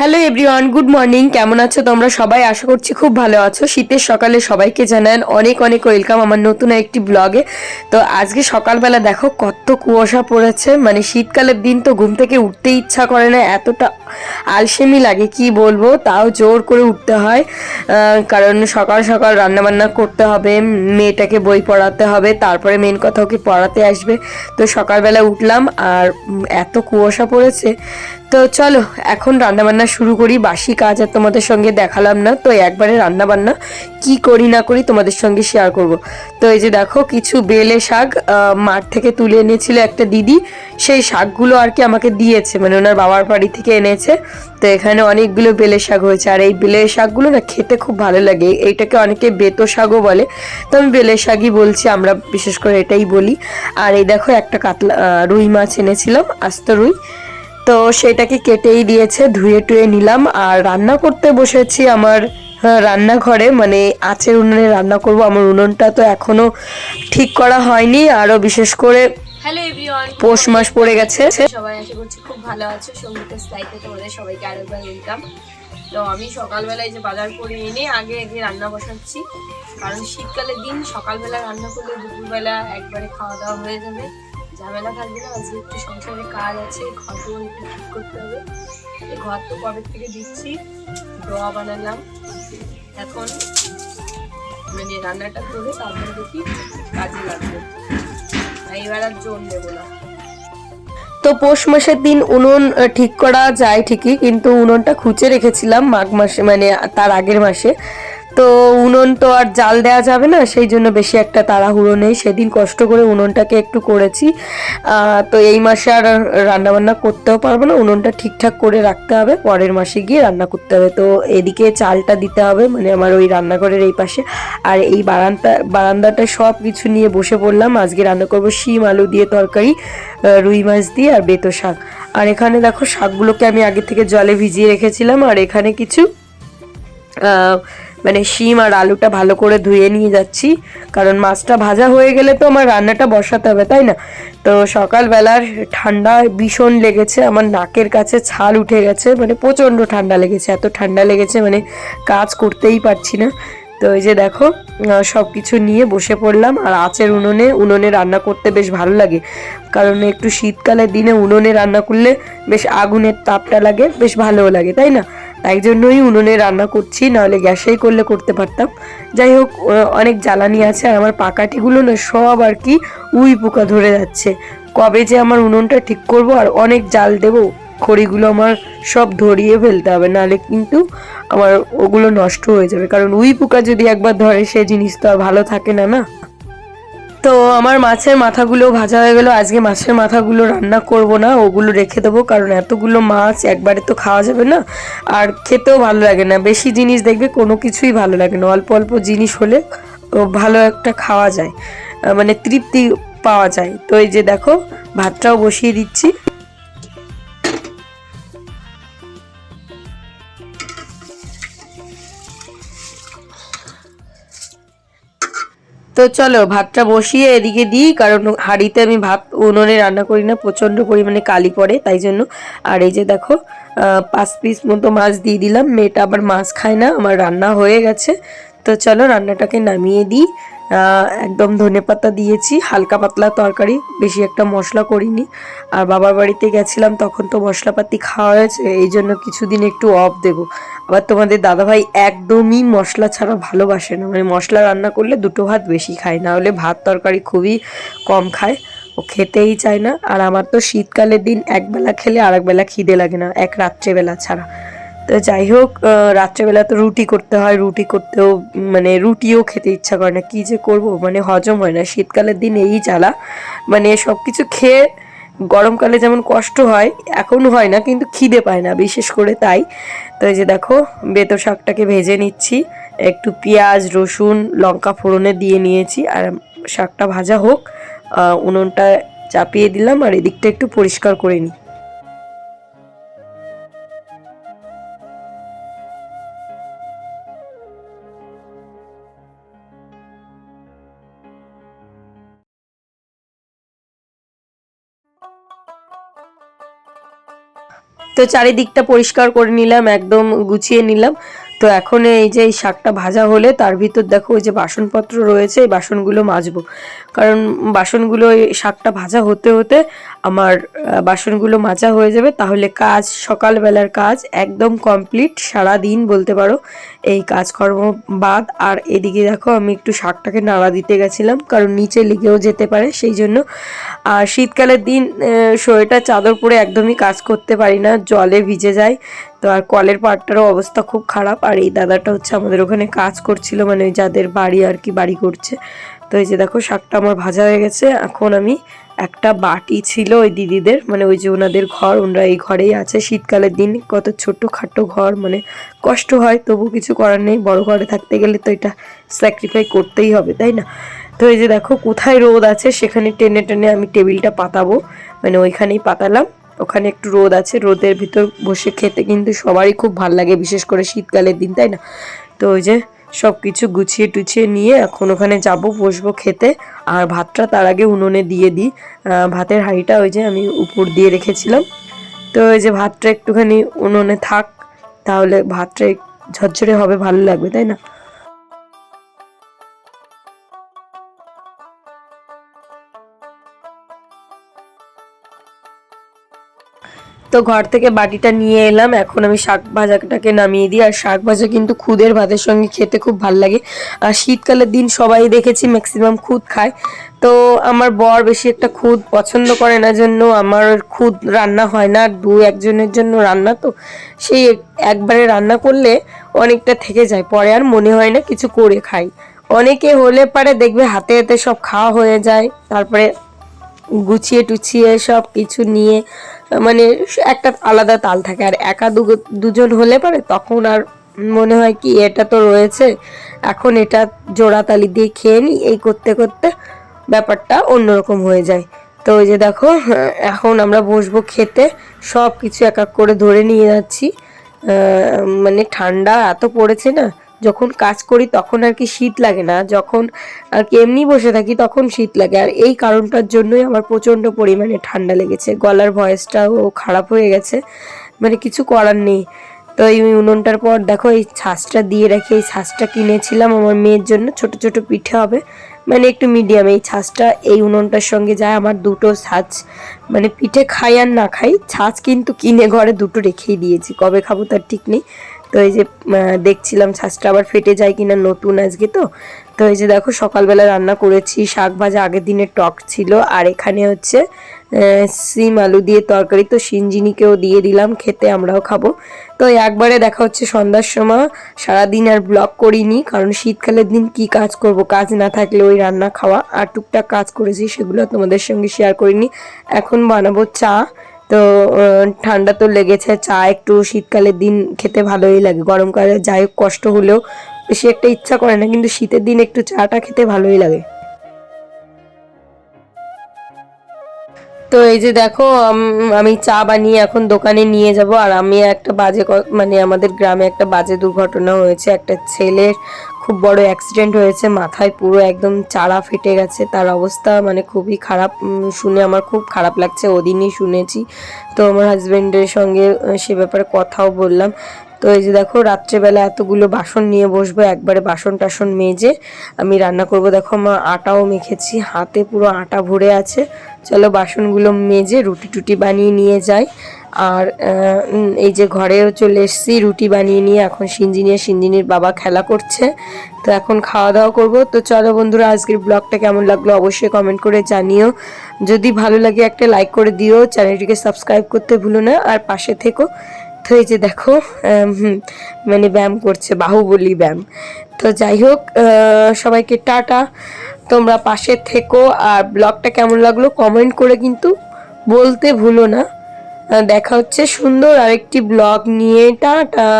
Hello everyone, good morning. কেমন আছো তোমরা? সবাই আশা করছি খুব ভালো আছো। শীতের সকালে সবাইকে জানান অনেক অনেক ওয়েলকাম আমার নতুন একটি ব্লগে। তো আজকে সকালবেলা দেখো কত কুয়াশা পড়েছে। মানে শীতকালের দিন তো ঘুম থেকে উঠতে ইচ্ছা করে না, এতটা আলসেমি লাগে, কি বলব? তাও জোর করে উঠতে হয়। কারণ সকাল সকাল রান্নাবান্না করতে হবে, মেয়েটাকে বই পড়াতে হবে, তারপরে মেন কথা ওকে পড়াতে আসবে। তো সকালবেলা উঠলাম আর এত কুয়াশা পড়েছে। তো চলো, এখন রান্নাবান্না শুরু করি। বাসি কাজ আর তোমাদের সঙ্গে দেখালাম না, তো একবারে রান্নাবান্না। কি করি না করি তোমাদের সঙ্গে শেয়ার করব। তো এই যে দেখো, কিছু বেলে শাক মাঠ থেকে তুলে এনেছিল একটা দিদি। সেই শাকগুলো আর কি আমাকে দিয়েছে মানে ওনার বাবার বাড়ি থেকে এনেছে। তো এখানে অনেকগুলো বেলে শাক হয়েছে। আর এই বেলে শাকগুলো না খেতে খুব ভালো লাগে। এইটাকে অনেকে বেতো শাকও বলে। তো আমি বেলে শাকই বলছি, আমরা বিশেষ করে এটাই বলি। আর এই দেখো একটা কাতলা রুই মাছ এনেছিলাম, আস্ত রুই। তো সেটাকে কেটেই দিয়েছে ধুয়ে টুয়ে নিলাম। আর রান্না করতে বসেছি আমার হ্যাঁ, রান্নাঘরে। মানে আচের উনুনে রান্না করব। আমার উনুনটা তো এখনও ঠিক করা হয়নি। আরও বিশেষ করে হ্যালো এভরিওয়ান পৌষ মাস পড়ে গেছে। সবাই আশা করছি খুব ভালো আছো। সঙ্গীতা স্লাইতে তোমাদের সবাইকে আরেকবার ওয়েলকাম তো আমি সকালবেলায় যে বাজার করে এনে আগে আগে রান্না বসাচ্ছি। কারণ শীতকালের দিন সকালবেলা রান্না করলে দুপুরবেলা একবারে খাওয়া দাওয়া হয়ে যাবে। ঝামেলা থাকবে না আজকে একটু সংসারে কাজ আছে ঘরও একটু ঠিক করতে হবে। এই ঘর তো কবে থেকে দিচ্ছি? দোয়া বানালাম। এখন মানে রান্নাটা করে তারপরে দেখি কাজে লাগবে। এবার আর জোর নেব না। তো পৌষ মাসের দিন উনুন ঠিক করা যায় ঠিকই, কিন্তু উনুনটা খুঁচে রেখেছিলাম মাঘ মাসে মানে তার আগের মাসে। তো উনুন তো আর জাল দেওয়া যাবে না, সেই জন্য বেশি একটা তাড়াহুড়ো নেই। সেদিন কষ্ট করে উনুনটাকে একটু করেছি। তো এই মাসে আর রান্নাবান্না করতেও পারব না, উনুনটা ঠিকঠাক করে রাখতে হবে। পরের মাসে গিয়ে রান্না করতে হবে। তো এদিকে চালটা দিতে হবে মানে আমার ওই রান্নাঘরের এই পাশে। আর এই বারান্দা, বারান্দাটা সব কিছু নিয়ে বসে পড়লাম। আজকে রান্না করব শিম, আলু দিয়ে তরকারি রুই মাছ দিয়ে আর বেতো শাক। আর এখানে দেখো শাকগুলোকে আমি আগে থেকে জলে ভিজিয়ে রেখেছিলাম। আর এখানে কিছু মানে শিম আর আলুটা ভালো করে ধুয়ে নিয়ে যাচ্ছি। কারণ মাছটা ভাজা হয়ে গেলে তো আমার রান্নাটা বসাতে হবে, তাই না? তো সকালবেলার ঠান্ডা ভীষণ লেগেছে, আমার নাকের কাছে ছাল উঠে গেছে মানে প্রচণ্ড ঠান্ডা লেগেছে, এত ঠান্ডা লেগেছে মানে কাজ করতেই পারছি না। তো এই যে দেখো সব কিছু নিয়ে বসে পড়লাম, আর আচের উনুনে উনুনে রান্না করতে বেশ ভালো লাগে। কারণ একটু শীতকালের দিনে উনুনে রান্না করলে বেশ আগুনের তাপটা লাগে, বেশ ভালোও লাগে, তাই না? তাই জন্যই উনুনে রান্না করছি, নাহলে গ্যাসেই করলে করতে পারতাম। যাই হোক অনেক জ্বালানি আছে আর আমার পাকাটিগুলো না সব আর কি উই পোকা ধরে যাচ্ছে। কবে যে আমার উনুনটা ঠিক করব আর অনেক জাল দেবো, খড়িগুলো আমার সব ধরিয়ে ফেলতে হবে নাহলে কিন্তু আমার ওগুলো নষ্ট হয়ে যাবে। কারণ উই পোকা যদি একবার ধরে, সে জিনিস তো আর ভালো থাকে না না? তো আমার মাছের মাথাগুলো ভাজা হয়ে গেল। আজকে মাছের মাথাগুলো রান্না করব না, ওগুলো রেখে দেবো, কারণ এতগুলো মাছ একবারে তো খাওয়া যাবে না। আর খেতেও ভালো লাগে না, বেশি জিনিস দেখবে কোনো কিছুই ভালো লাগে না। অল্প অল্প জিনিস হলে ভালো একটা খাওয়া যায় মানে তৃপ্তি পাওয়া যায়। তো এই যে দেখো, ভাতটাও বসিয়ে দিচ্ছি। তো চলো, ভাতটা বসিয়ে এদিকে দিই, কারণ হাঁড়িতে আমি ভাত উনুনে রান্না করি না, প্রচণ্ড পরিমাণে কালি পড়ে, তাই জন্য। আর এই যে দেখো পাঁচ পিস মতো মাছ দিয়ে দিলাম, মেয়েটা আবার মাছ খায় না, আমার রান্না হয়ে গেছে। তো চলো, রান্নাটাকে নামিয়ে দিই। একদম ধনে পাতা দিয়েছি, হালকা পাতলা তরকারি, বেশি একটা মশলা করিনি। আর বাবার বাড়িতে গেছিলাম, তখন তো মশলাপাতি খাওয়া হয়েছে, এই জন্য কিছুদিন একটু অফ দেবো। আবার তোমাদের দাদাভাই একদমই মশলা ছাড়া ভালোবাসে না। মানে মশলা রান্না করলে দুটো ভাত বেশি খায়, না হলে ভাত তরকারি খুবই কম খায়। ও খেতেই চায় না। আর আমার তো শীতকালের দিন একবেলা খেলে আরেকবেলা খিদে লাগে না, এক রাত্রেবেলা ছাড়া। তো যাই হোক রাত্রেবেলা তো রুটি করতে হয়, রুটি করতেও মানে রুটিও খেতে ইচ্ছা করে না। কী যে করব? মানে হজম হয় না। শীতকালের দিন এই জ্বালা। মানে সব কিছু খেয়ে গরমকালে যেমন কষ্ট হয় এখন হয় না, কিন্তু খিদে পায় না, বিশেষ করে তাই। তো এই যে দেখো বেতো শাকটাকে ভেজে নিচ্ছি। একটু পেঁয়াজ, রসুন, লঙ্কা ফোড়নে দিয়ে নিয়েছি। আর শাকটা ভাজা হোক উনুনটা চাপিয়ে দিলাম আর এদিকটা একটু পরিষ্কার করে নিই। তো চারিদিকটা পরিষ্কার করে নিলাম, একদম গুছিয়ে নিলাম। তো এখন এই যে এই শাকটা ভাজা হলে তার ভিতর দেখো ওই যে বাসনপত্র রয়েছে, এই বাসনগুলো মাজবো। কারণ বাসনগুলো শাকটা ভাজা হতে হতে আমার বাসনগুলো মাজা হয়ে যাবে, তাহলে কাজ, সকালবেলার কাজ একদম কমপ্লিট সারা দিন বলতে পারো, এই কাজকর্ম বাদ। আর এদিকে দেখো, আমি একটু শাকটাকে নাড়া দিতে গেছিলাম, কারণ নিচে লেগেও যেতে পারে, সেই জন্য। আর শীতকালের দিন সোয়েটার চাদর পরে একদমই কাজ করতে পারি না, জলে ভিজে যায়। তো আর কলের পাটটারও অবস্থা খুব খারাপ, আর এই দাদাটা হচ্ছে আমাদের ওখানে কাজ করছিল মানে যাদের বাড়ি আর কি বাড়ি করছে। তো এই যে দেখো, শাকটা আমার ভাজা হয়ে গেছে, এখন আমি একটা বাটি ছিল ওই দিদিদের মানে ওই যে ওনাদের ঘর, ওনারা এই ঘরেই আছে। শীতকালের দিন কত ছোট খাটো ঘর মানে কষ্ট হয়, তবু কিছু করার নেই। বড় ঘরে থাকতে গেলে তো এটা স্যাক্রিফাই করতেই হবে, তাই না? তো এই যে দেখো কোথায় রোদ আছে, সেখানে টেনে টেনে আমি টেবিলটা পাতাবো। মানে ওইখানেই পাতালাম। ওখানে একটু রোদ আছে, রোদের ভিতর বসে খেতে কিন্তু সবারই খুব ভালো লাগে, বিশেষ করে শীতকালের দিন, তাই না? তো ওই যে সব কিছু গুছিয়ে টুছিয়ে নিয়ে এখন ওখানে যাব, বসবো খেতে। আর ভাতটা তার আগে উনুনে দিয়ে দিই। ভাতের হাঁড়িটা ওই যে আমি উপর দিয়ে রেখেছিলাম। তো ওই যে ভাতটা একটুখানি উনুনে থাক, তাহলে ভাতটা ঝরঝরে হবে, ভালো লাগবে, তাই না? তো ঘর থেকে বাটিটা নিয়ে এলাম। এখন আমি শাক ভাজাটাকে নামিয়ে দিই। আর শাক ভাজা কিন্তু খুদের ভাতের সঙ্গে খেতে খুব ভালো লাগে। আর শীতকালের দিন সবাই দেখেছি ম্যাক্সিমাম খুদ খায়। তো আমার বর বেশি একটা খুদ পছন্দ করে না, জন্য আমার খুদ রান্না হয় না। আর দু একজনের জন্য রান্না তো, সেই একবারে রান্না করলে অনেকটা থেকে যায়। পরে আর মনে হয় না কিছু করে খাই। অনেকে হলে পারে দেখবে হাতে হাতে সব খাওয়া হয়ে যায়। তারপরে গুছিয়ে টুছিয়ে সব কিছু নিয়ে মানে একটা আলাদা তাল থাকে আর একা দুজন হলে পারে তখন আর মনে হয় কি এটা তো রয়েছে। এখন এটা জোড়া তালি দিয়ে খেয়ে নি, এই করতে করতে ব্যাপারটা অন্যরকম হয়ে যায়। তো ওই যে দেখো, এখন আমরা বসবো খেতে সব কিছু এক এক করে ধরে নিয়ে যাচ্ছি। মানে ঠান্ডা এত পড়েছে না যখন কাজ করি তখন আর কি শীত লাগে না, যখন আর কি এমনি বসে থাকি তখন শীত লাগে। আর এই কারণটার জন্যই আমার প্রচণ্ড পরিমাণে ঠান্ডা লেগেছে। গলার ভয়েসটাও খারাপ হয়ে গেছে মানে কিছু করার নেই। তো এই উনুনটার পর দেখো এই ছাঁচটা দিয়ে রাখি এই ছাঁচটা কিনেছিলাম আমার মেয়ের জন্য, ছোট ছোট পিঠে হবে মানে একটু মিডিয়াম এই ছাঁচটা, এই উনুনটার সঙ্গে যায় আমার দুটো ছাঁচ মানে পিঠে খাই আর না খাই, ছাঁচ কিন্তু কিনে ঘরে দুটো রেখেই দিয়েছি, কবে খাব তার ঠিক নেই। তো এই যে দেখছিলাম ছাঁচটা আবার ফেটে যায় কিনা নতুন আজকে তো। তো এই যে দেখো, সকালবেলা রান্না করেছি, শাক ভাজা আগের দিনের টক ছিল। আর এখানে হচ্ছে সিম আলু দিয়ে তরকারি। তো সিঞ্জিনিকেও দিয়ে দিলাম, খেতে আমরাও খাব। তো একবারে দেখা হচ্ছে সন্ধ্যার সময়। সারাদিন আর ব্লগ করিনি, কারণ শীতকালের দিন কি কাজ করব? কাজ না থাকলে ওই রান্না খাওয়া। আর টুকটাক কাজ করেছি, সেগুলো তোমাদের সঙ্গে শেয়ার করিনি। এখন বানাবো চা। তো ঠান্ডা তো লেগেছে। চা একটু শীতকালের দিন খেতে ভালোই লাগে। গরমকালে যাই হোক, কষ্ট হলেও বেশি একটা ইচ্ছা করে না, কিন্তু শীতের দিন একটু চাটা খেতে ভালোই লাগে। তো এই যে দেখো, আম- চা বানিয়ে এখন দোকানে নিয়ে যাব। আর আমি একটা বাজে মানে আমাদের গ্রামে একটা বাজে দুর্ঘটনা হয়েছে। একটা ছেলের খুব বড় অ্যাক্সিডেন্ট হয়েছে, মাথায় পুরো একদম চারা ফেটে গেছে, তার অবস্থা মানে খুবই খারাপ শুনে আমার খুব খারাপ লাগছে, ওদিনই শুনেছি। তো আমার হাজব্যান্ডের সঙ্গে সে ব্যাপারে কথাও বললাম। তো এই যে দেখো, রাত্রেবেলা এতগুলো বাসন নিয়ে বসবো, একবারে বাসন টাসন মেজে আমি রান্না করব। দেখো আমার আটাও মেখেছি, হাতে পুরো আটা ভরে আছে। চলো বাসনগুলো মেজে রুটি টুটি বানিয়ে নিয়ে যাই। আর এই যে ঘরেও চলে এসেছি, রুটি বানিয়ে নিয়ে এখন সিঞ্জিনিয়া সিঞ্জিনির বাবা খেলা করছে। তো এখন খাওয়া দাওয়া করব। তো চলো বন্ধুরা, আজকের ব্লগটা কেমন লাগল অবশ্যই কমেন্ট করে জানিও। যদি ভালো লাগে একটা লাইক করে দিও, চ্যানেলটিকে সাবস্ক্রাইব করতে ভুলো না। আর পাশে থেকো। তো এই যে দেখো মানে ব্যায়াম করছে, বাহুবলী ব্যায়াম। তো যাই হোক সবাইকে টাটা। তোমরা পাশে থেকো। আর ব্লগটা কেমন লাগল কমেন্ট করে কিন্তু বলতে ভুলো না। দেখা হচ্ছে সুন্দর আরেকটি ব্লগ নিয়ে টাটা।